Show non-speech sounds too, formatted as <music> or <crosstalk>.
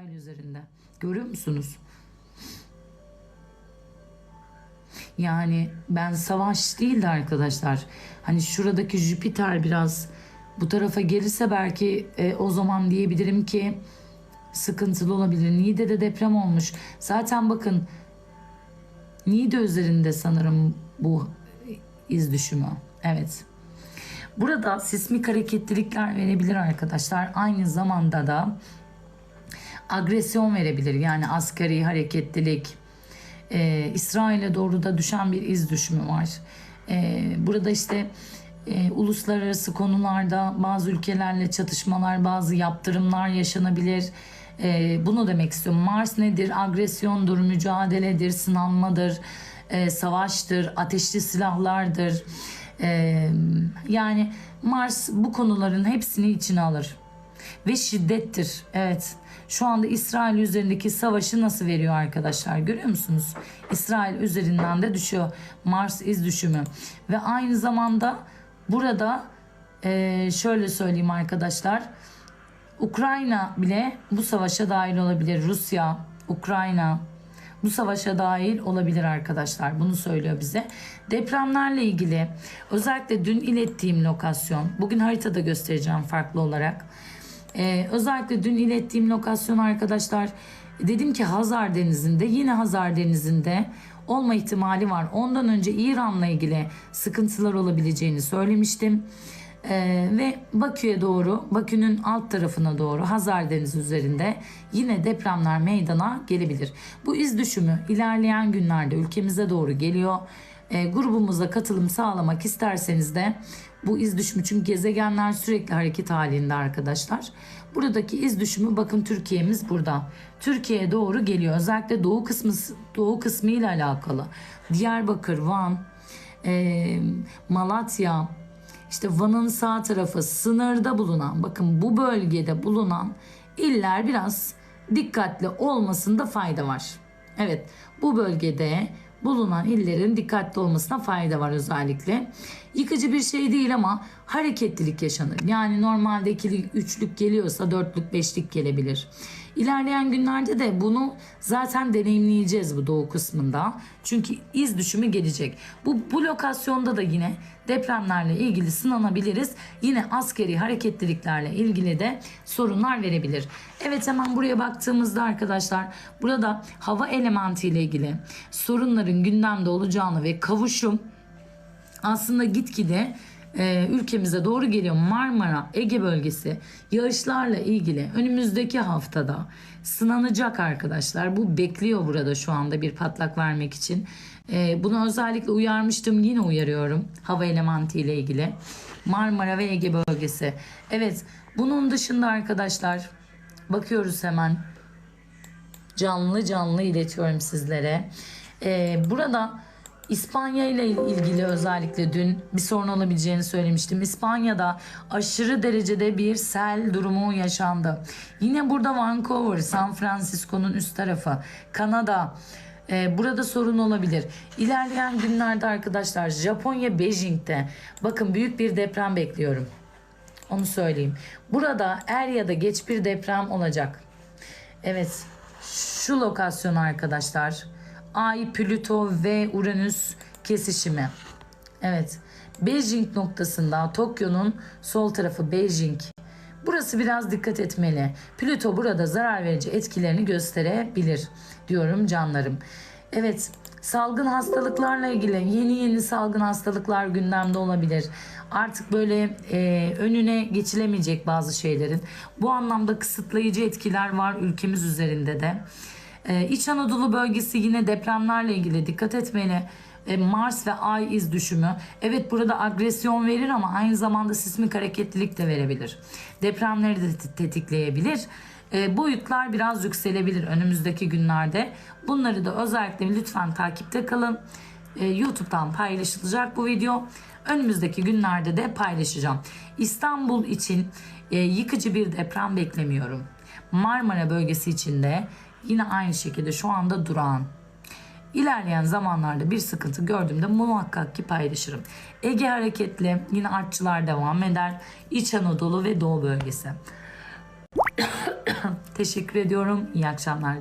İsrail üzerinde. Görüyor musunuz? Yani ben savaş değildi arkadaşlar. Hani şuradaki Jüpiter biraz bu tarafa gelirse belki e, o zaman diyebilirim ki sıkıntılı olabilir. Niğde'de deprem olmuş. Zaten bakın Niğde üzerinde sanırım bu iz düşümü. Evet. Burada sismik hareketlilikler verebilir arkadaşlar. Aynı zamanda da agresyon verebilir. Yani askeri hareketlilik. Ee, İsrail'e doğru da düşen bir iz düşümü var. Ee, burada işte e, uluslararası konularda bazı ülkelerle çatışmalar, bazı yaptırımlar yaşanabilir. Ee, bunu demek istiyorum. Mars nedir? Agresyondur, mücadeledir, sınanmadır, e, savaştır, ateşli silahlardır. Ee, yani Mars bu konuların hepsini içine alır ve şiddettir. Evet. Şu anda İsrail üzerindeki savaşı nasıl veriyor arkadaşlar görüyor musunuz? İsrail üzerinden de düşüyor Mars iz düşümü ve aynı zamanda burada eee, şöyle söyleyeyim arkadaşlar Ukrayna bile bu savaşa dahil olabilir. Rusya, Ukrayna bu savaşa dahil olabilir arkadaşlar. Bunu söylüyor bize. Depremlerle ilgili özellikle dün ilettiğim lokasyon, bugün haritada göstereceğim farklı olarak. Ee, özellikle dün ilettiğim lokasyon arkadaşlar dedim ki Hazar Denizi'nde yine Hazar Denizi'nde olma ihtimali var. Ondan önce İran'la ilgili sıkıntılar olabileceğini söylemiştim. Ee, ve Bakü'ye doğru, Bakü'nün alt tarafına doğru Hazar Denizi üzerinde yine depremler meydana gelebilir. Bu iz düşümü ilerleyen günlerde ülkemize doğru geliyor. Ee, grubumuza katılım sağlamak isterseniz de bu iz düşümü çünkü gezegenler sürekli hareket halinde arkadaşlar. Buradaki iz düşümü bakın Türkiye'miz burada. Türkiye'ye doğru geliyor. Özellikle doğu kısmı doğu kısmı ile alakalı. Diyarbakır, Van, e, Malatya, işte Van'ın sağ tarafı sınırda bulunan bakın bu bölgede bulunan iller biraz dikkatli olmasında fayda var. Evet bu bölgede bulunan illerin dikkatli olmasına fayda var özellikle. Yıkıcı bir şey değil ama hareketlilik yaşanır. Yani normalde ikili üçlük geliyorsa dörtlük beşlik gelebilir. İlerleyen günlerde de bunu zaten deneyimleyeceğiz bu doğu kısmında. Çünkü iz düşümü gelecek. Bu, bu lokasyonda da yine depremlerle ilgili sınanabiliriz. Yine askeri hareketliliklerle ilgili de sorunlar verebilir. Evet hemen buraya baktığımızda arkadaşlar burada hava elementi ile ilgili sorunların gündemde olacağını ve kavuşum aslında gitgide e, ülkemize doğru geliyor. Marmara, Ege bölgesi yağışlarla ilgili önümüzdeki haftada sınanacak arkadaşlar. Bu bekliyor burada şu anda bir patlak vermek için. E, bunu özellikle uyarmıştım yine uyarıyorum hava elementi ile ilgili. Marmara ve Ege bölgesi. Evet bunun dışında arkadaşlar bakıyoruz hemen canlı canlı iletiyorum sizlere. Ee, burada İspanya ile ilgili özellikle dün bir sorun olabileceğini söylemiştim. İspanya'da aşırı derecede bir sel durumu yaşandı. Yine burada Vancouver, San Francisco'nun üst tarafı, Kanada, ee, burada sorun olabilir. İlerleyen günlerde arkadaşlar Japonya Beijing'de bakın büyük bir deprem bekliyorum. Onu söyleyeyim. Burada er ya da geç bir deprem olacak. Evet. Şu lokasyon arkadaşlar. Ay, Plüto ve Uranüs kesişimi. Evet. Beijing noktasında Tokyo'nun sol tarafı Beijing. Burası biraz dikkat etmeli. Plüto burada zarar verici etkilerini gösterebilir diyorum canlarım. Evet salgın hastalıklarla ilgili yeni yeni salgın hastalıklar gündemde olabilir. Artık böyle e, önüne geçilemeyecek bazı şeylerin. Bu anlamda kısıtlayıcı etkiler var ülkemiz üzerinde de. E, İç Anadolu bölgesi yine depremlerle ilgili dikkat etmeli. E, Mars ve Ay iz düşümü. Evet burada agresyon verir ama aynı zamanda sismik hareketlilik de verebilir. Depremleri de tetikleyebilir. E, boyutlar biraz yükselebilir önümüzdeki günlerde. Bunları da özellikle lütfen takipte kalın. E, YouTube'dan paylaşılacak bu video. Önümüzdeki günlerde de paylaşacağım. İstanbul için e, yıkıcı bir deprem beklemiyorum. Marmara bölgesi için de yine aynı şekilde şu anda durağan. İlerleyen zamanlarda bir sıkıntı gördüğümde muhakkak ki paylaşırım. Ege hareketli yine artçılar devam eder. İç Anadolu ve Doğu bölgesi. <coughs> Teşekkür ediyorum. İyi akşamlar.